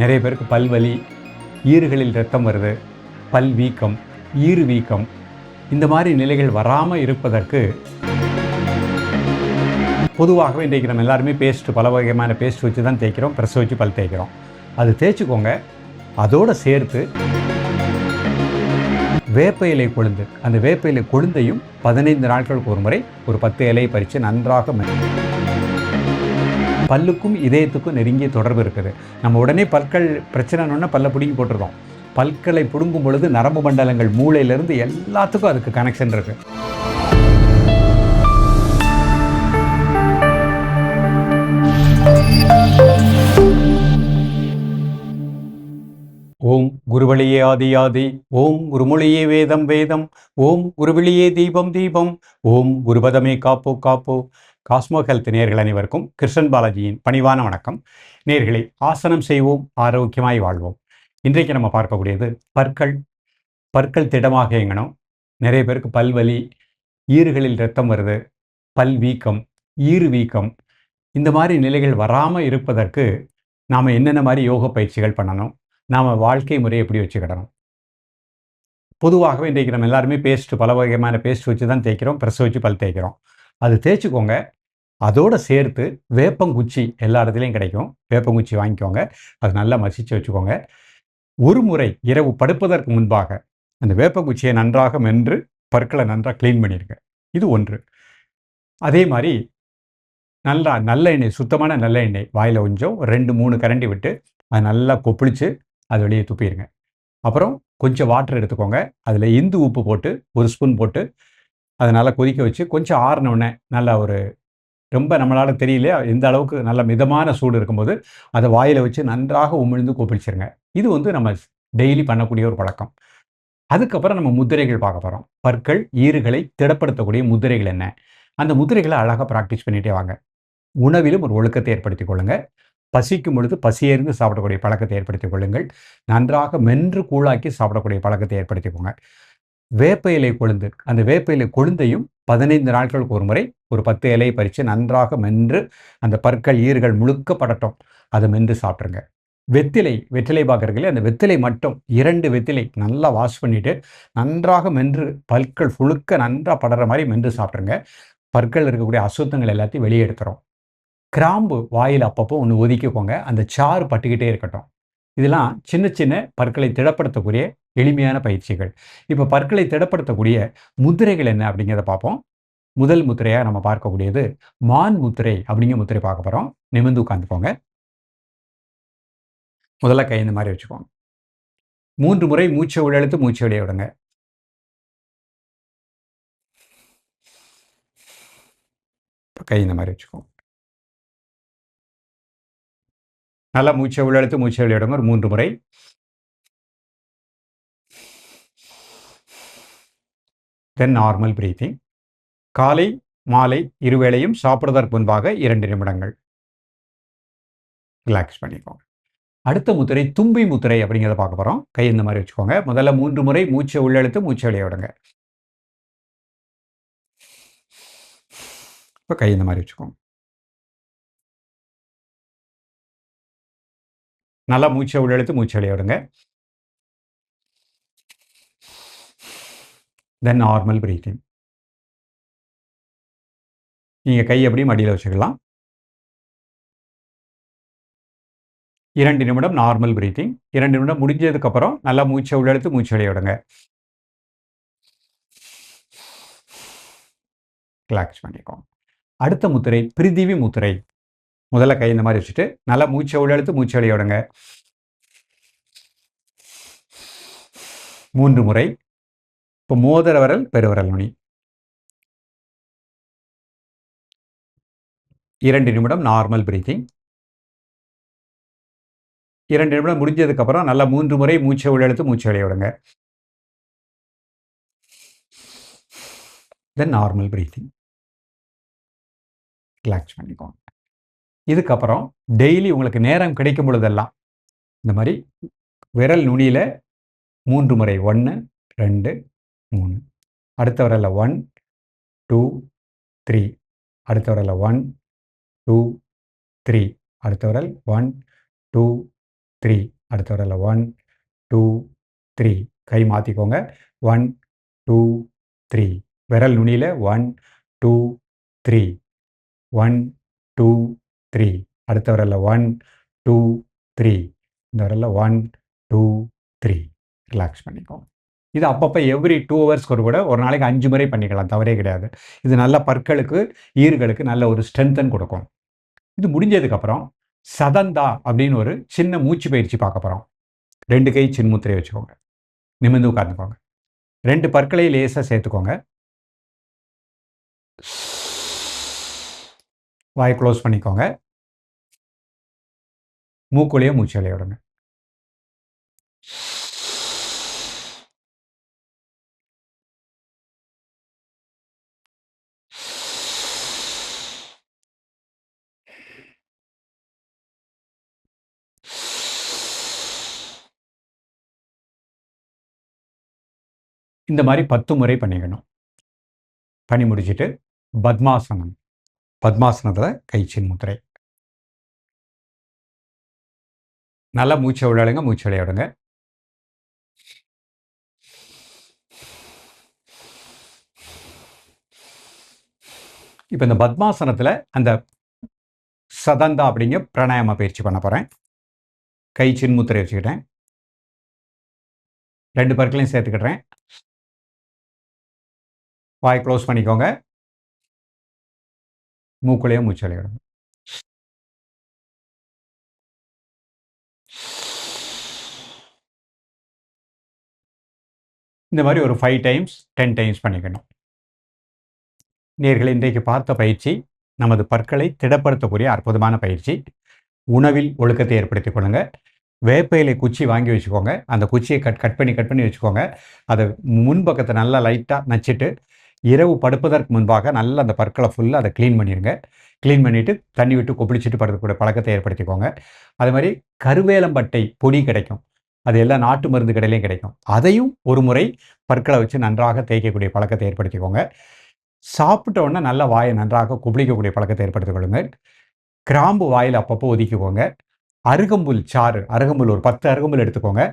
நிறைய பேருக்கு பல்வலி ஈறுகளில் ரத்தம் வருது பல் வீக்கம் ஈறு வீக்கம். இந்த மாதிரி நிலைகள் வராமல் இருப்பதற்கு பொதுவாகவே இன்றைக்கு நம்ம எல்லாருமே பேஸ்ட்டு பல வகையான பேஸ்ட் வச்சு தான் தேய்க்கிறோம் ப்ரெஸ் வச்சு பல் தேய்க்கிறோம். அது தேய்ச்சிக்கோங்க. அதோடு சேர்த்து வேப்ப இலை கொழுந்து அந்த வேப்ப இலை கொழுந்தையும் பதினைந்து நாட்களுக்கு ஒரு முறை ஒரு பத்து இலையை பறித்து நன்றாக மென்று பல்லுக்கும் இதயத்துக்கும் நெருங்கிய தொடர்பு இருக்குது. நம்ம உடனே பற்கள் பிரச்சனைன்னு பல்ல பிடுங்கி போட்டுருந்தோம் பற்களை பிடுங்கும் பொழுது நரம்பு மண்டலங்கள் மூளையிலிருந்து எல்லாத்துக்கும் அதுக்கு கனெக்ஷன் இருக்கு. ஓம் குருவழியே ஆதி ஆதி ஓம் குருமொழியே வேதம் வேதம் ஓம் குருவிழியே தீபம் தீபம் ஓம் குருபதமே காப்போ காப்போ. காஸ்மோ ஹெல்த் நேர்கள் அனைவருக்கும் கிருஷ்ணன் பாலாஜியின் பணிவான வணக்கம். நேர்களை ஆசனம் செய்வோம் ஆரோக்கியமாய் வாழ்வோம். இன்றைக்கு நம்ம பார்க்கக்கூடியது பற்கள். பற்கள் திடமாக இயங்கணும் நிறைய பேருக்கு பல்வலி ஈறுகளில் ரத்தம் வருது பல் வீக்கம் ஈறு வீக்கம். இந்த மாதிரி நிலைகள் வராமல் இருப்பதற்கு நாம் என்னென்ன மாதிரி யோக பயிற்சிகள் பண்ணணும்? நாம் வாழ்க்கை முறையை எப்படி வச்சுக்கிடணும்? பொதுவாகவே இன்றைக்கு நம்ம எல்லாருமே பேஸ்ட் பல வகையான பேஸ்ட் வச்சு தான் தேய்க்கிறோம் ப்ரெஸ் வச்சு பல் தேய்க்கிறோம். அது தேய்ச்சிக்கோங்க. அதோடு சேர்த்து வேப்பங்குச்சி எல்லா இடத்துலையும் கிடைக்கும். வேப்பங்குச்சி வாங்கிக்கோங்க. அது நல்லா மசிச்சு வச்சுக்கோங்க. ஒரு முறை இரவு படுப்பதற்கு முன்பாக அந்த வேப்பங்குச்சியை நன்றாக மென்று பற்களை நன்றாக க்ளீன் பண்ணிடுங்க இது ஒன்று. அதே மாதிரி நல்லா நல்ல எண்ணெய் சுத்தமான நல்ல எண்ணெய் வாயில் கொஞ்சம் ரெண்டு மூணு கரண்டி விட்டு அது நல்லா கொப்பளிச்சு அது வெளியே துப்பிடுங்க அப்புறம் கொஞ்சம் வாட்டர் எடுத்துக்கோங்க. அதில் இந்து உப்பு போட்டு ஒரு ஸ்பூன் போட்டு அதை நல்லா கொதிக்க வச்சு கொஞ்சம் ஆறினோடனே நல்லா ஒரு ரொம்ப நம்மளால் தெரியல எந்த அளவுக்கு நல்ல மிதமான சூடு இருக்கும்போது அதை வாயில் வச்சு நன்றாக உமிழ்ந்து கொப்பளிச்சிருங்க. இது வந்து நம்ம டெய்லி பண்ணக்கூடிய ஒரு பழக்கம். அதுக்கப்புறம் நம்ம முதிரைகள் பார்க்க போகிறோம் பற்கள் ஈறுகளை திடப்படுத்தக்கூடிய முதிரைகள் என்ன? அந்த முதிரைகளை அழகாக ப்ராக்டிஸ் பண்ணிகிட்டே வாங்க. உணவிலும் ஒரு ஒழுக்கத்தை ஏற்படுத்திக் கொள்ளுங்கள் பசிக்கும் பொழுது பசியறிந்து சாப்பிடக்கூடிய பழக்கத்தை ஏற்படுத்திக் கொள்ளுங்கள். நன்றாக மென்று கூழாக்கி சாப்பிடக்கூடிய பழக்கத்தை ஏற்படுத்திக்கோங்க வேப்ப இலை கொழுந்து அந்த வேப்ப இலை கொழுந்தையும் பதினைந்து நாட்களுக்கு ஒரு முறை ஒரு பத்து இலையை பறித்து நன்றாக மென்று அந்த பற்கள் ஈர்கள் முழுக்க படட்டும். அதை மென்று சாப்பிட்ருங்க வெத்திலை வெற்றிலை பார்க்குறீங்களே அந்த வெத்திலை மட்டும் இரண்டு வெத்திலை நல்லா வாஷ் பண்ணிவிட்டு நன்றாக மென்று பற்கள் ஃபுழுக்க நன்றாக படுற மாதிரி மென்று சாப்பிட்ருங்க பற்கள் இருக்கக்கூடிய அசுத்தங்கள் எல்லாத்தையும் வெளியே எடுத்துரும். கிராம்பு வாயில் அப்பப்போ ஒன்று ஒதுக்கிக்கோங்க. அந்த சாறு பட்டுக்கிட்டே இருக்கட்டும். இதெல்லாம் சின்ன சின்ன பற்களை திடப்படுத்தக்கூடிய எளிமையான பயிற்சிகள். இப்போ பற்களை திடப்படுத்தக்கூடிய முத்திரைகள் என்ன அப்படிங்கிறத பார்ப்போம். முதல் முத்திரையாக நம்ம பார்க்கக்கூடியது மான் முத்திரை அப்படிங்கிற முத்திரை பார்க்க போகிறோம் நிமிர்ந்து உட்காந்துக்கோங்க முதல்ல கை இந்த மாதிரி வச்சுக்கோங்க. மூன்று முறை மூச்சை உள்ளெழுத்து மூச்சை வெளியே விடுங்க. கை இந்த மாதிரி வச்சுக்கோங்க. நல்லா மூச்சை உள்ளெழுத்து மூச்சை வெளியே ஒரு மூன்று முறை தென் நார்மல் பிரீத்திங் காலை மாலை இருவேளையும் சாப்பிடுவதற்கு முன்பாக இரண்டு நிமிடங்கள். ரிலாக்ஸ் பண்ணிக்கோங்க. அடுத்த முத்திரை தும்பி முத்திரை அப்படிங்கிறத பார்க்க போகிறோம் கை இந்த மாதிரி வச்சுக்கோங்க. முதல்ல மூன்று முறை மூச்சை உள்ளெழுத்து மூச்சை வெளியே விடுங்க. இப்போ கை இந்த மாதிரி வச்சுக்கோங்க. நல்லா மூச்சை உள்ளெழுத்து மூச்சை வெளியே விடுங்க. தென் நார்மல் பிரீத்திங் நீங்கள் கை அப்படியே மடியில் வச்சுக்கலாம். இரண்டு நிமிடம் நார்மல் பிரீத்திங் இரண்டு நிமிடம் முடிஞ்சதுக்கப்புறம் நல்லா மூச்சை உள்ளெழுத்து மூச்சை வெளியே விடுங்க. ரிலாக்ஸ் பண்ணிக்கோங்க அடுத்த முத்திரை பிரிதிவி முத்திரை. முதல்ல கை இந்த மாதிரி வச்சுட்டு நல்லா மூச்சை உள்ளெழுத்து மூச்சை வெளியே விடுங்க. மூன்று முறை. இப்போ மோதிர விரல் பெருவிரல் நுனி. இரண்டு நிமிடம் நார்மல் பிரீத்திங் இரண்டு நிமிடம் முடிஞ்சதுக்கப்புறம் நல்லா மூன்று முறை மூச்சை உள்ளெழுத்து மூச்சை வெளியே விடுங்க. தென் நார்மல் பிரீத்திங் ரிலாக்ஸ் பண்ணிக்கோங்க. இதுக்கப்புறம் டெய்லி உங்களுக்கு நேரம் கிடைக்கும் பொழுதெல்லாம் இந்த மாதிரி விரல் நுனியில் மூன்று முறை ஒன்று ரெண்டு மூணு. அடுத்த விரலில் ஒன் டூ த்ரீ அடுத்த விரலில் ஒன் டூ த்ரீ அடுத்த வரல் ஒன் டூ த்ரீ அடுத்த விரலில் ஒன் டூ த்ரீ கை மாற்றிக்கோங்க ஒன் டூ த்ரீ விரல் நுனியில் one two three one two three அடுத்த விரலில் ஒன் டூ த்ரீ இந்த விரலில் ஒன் டூ த்ரீ ரிலாக்ஸ் பண்ணிக்கோங்க. இது அப்பப்போ எவ்ரி டூ ஹவர்ஸ்க்கு ஒரு கூட ஒரு நாளைக்கு அஞ்சு முறை பண்ணிக்கலாம் தவறே கிடையாது. இது நல்ல பற்களுக்கு ஈர்களுக்கு நல்ல ஒரு ஸ்ட்ரென்த்தன் கொடுக்கும். இது முடிஞ்சதுக்கப்புறம் சதந்தா அப்படின்னு ஒரு சின்ன மூச்சு பயிற்சி பார்க்க போகிறோம் ரெண்டு கை சின்முத்திரை வச்சுக்கோங்க. நிமிர்ந்து உட்காந்துக்கோங்க ரெண்டு பற்களை லேசாக சேர்த்துக்கோங்க. வாய் க்ளோஸ் பண்ணிக்கோங்க. மூக்குள்ளேயே மூச்சு விளையாடுங்க இந்த மாதிரி பத்து முறை பண்ணிக்கணும். பண்ணி முடிச்சுட்டு பத்மாசனம். பத்மாசனத்தில் கைச்சின் முத்திரை. நல்லா மூச்சை விளையாடுங்க மூச்சு விளையாடுங்க இப்போ இந்த பத்மாசனத்தில் அந்த சதந்தா அப்படிங்க பிராணாயாம பயிற்சி பண்ண போகிறேன் கை சின்முத்திரை வச்சுக்கிட்டேன். ரெண்டு பற்களையும் சேர்த்துக்கிட்டேன் வாய் க்ளோஸ் பண்ணிக்கோங்க. மூக்குள்ளேயே மூச்சலையிடும் இந்த மாதிரி ஒரு ஃபைவ் டைம்ஸ் டென் டைம்ஸ் பண்ணிக்கணும். நேர்கள் இன்றைக்கு பார்த்த பயிற்சி நமது பற்களை திடப்படுத்தக்கூடிய அற்புதமான பயிற்சி. உணவில் ஒழுக்கத்தை ஏற்படுத்திக் கொள்ளுங்கள் வேப்பையிலை குச்சி வாங்கி வச்சுக்கோங்க. அந்த குச்சியை கட் கட் பண்ணி கட் பண்ணி வச்சுக்கோங்க. அதை முன்பக்கத்தை நல்லா லைட்டாக நச்சுட்டு இரவு படுப்பதற்கு முன்பாக நல்லா அந்த பற்களை ஃபுல்லாக அதை க்ளீன் பண்ணிடுங்க. க்ளீன் பண்ணிவிட்டு தண்ணி விட்டு கொப்பளிச்சுட்டு படுக்கக்கூடிய பழக்கத்தை ஏற்படுத்திக்கோங்க. அது மாதிரி கருவேலம்பட்டை பொடி கிடைக்கும். அது எல்லாம் நாட்டு மருந்து கடையிலையும் கிடைக்கும். அதையும் ஒரு முறை பற்களை வச்சு நன்றாக தேய்க்கக்கூடிய பழக்கத்தை ஏற்படுத்திக்கோங்க. சாப்பிட்ட உடனே நல்ல வாயை நன்றாக குப்பளிக்கக்கூடிய பழக்கத்தை ஏற்படுத்திக் கொள்ளுங்கள் கிராம்பு வாயில் அப்பப்போ ஒதுக்கிக்கோங்க. அருகம்புல் சாறு அருகம்புல் ஒரு பத்து அருகம்புல் எடுத்துக்கோங்க.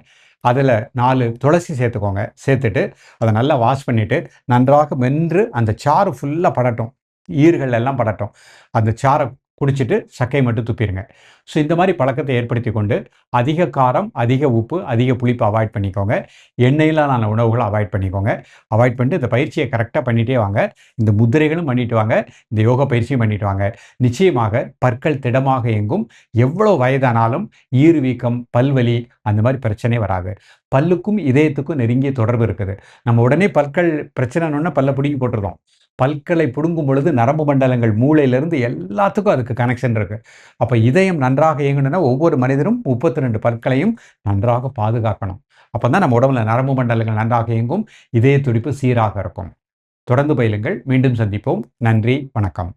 அதில் நாலு துளசி சேர்த்துக்கோங்க. சேர்த்துட்டு அதை நல்லா வாஷ் பண்ணிவிட்டு நன்றாக மென்று அந்த சாறு ஃபுல்லாக படட்டும். ஈர்கள் எல்லாம் படட்டும். அந்த சாரை குடிச்சிட்டு சக்கையை மட்டும் துப்பிடுங்க. ஸோ இந்த மாதிரி பழக்கத்தை ஏற்படுத்தி கொண்டு அதிக காரம் அதிக உப்பு அதிக புளிப்பு அவாய்ட் பண்ணிக்கோங்க. எண்ணெயிலான உணவுகளை அவாய்ட் பண்ணிக்கோங்க. அவாய்ட் பண்ணிட்டு இந்த பயிற்சியை கரெக்டாக பண்ணிகிட்டே வாங்க. இந்த முத்திரைகளும் பண்ணிட்டு வாங்க. இந்த யோகா பயிற்சியும் பண்ணிட்டு வாங்க. நிச்சயமாக பற்கள் திடமாக எங்கும். எவ்வளோ வயதானாலும் ஈறு வீக்கம் பல்வலி அந்த மாதிரி பிரச்சனை வராது. பல்லுக்கும் இதயத்துக்கும் நெருங்கிய தொடர்பு இருக்குது. நம்ம உடனே பற்கள் பிரச்சனைன்னு பல்ல பிடிங்கி போட்டுருந்தோம் பல்களை பிடுங்கும் பொழுது நரம்பு மண்டலங்கள் மூளையிலிருந்து எல்லாத்துக்கும் அதுக்கு கனெக்ஷன் இருக்குது அப்போ இதயம் நன்றாக இயங்கணும்னா ஒவ்வொரு மனிதரும் முப்பத்தி ரெண்டு பற்களையும் நன்றாக பாதுகாக்கணும். அப்போ தான் நம்ம உடம்புல நரம்பு மண்டலங்கள் நன்றாக இயங்கும். இதய துடிப்பு சீராக இருக்கும். தொடர்ந்து பயிலுங்கள். மீண்டும் சந்திப்போம். நன்றி. வணக்கம்.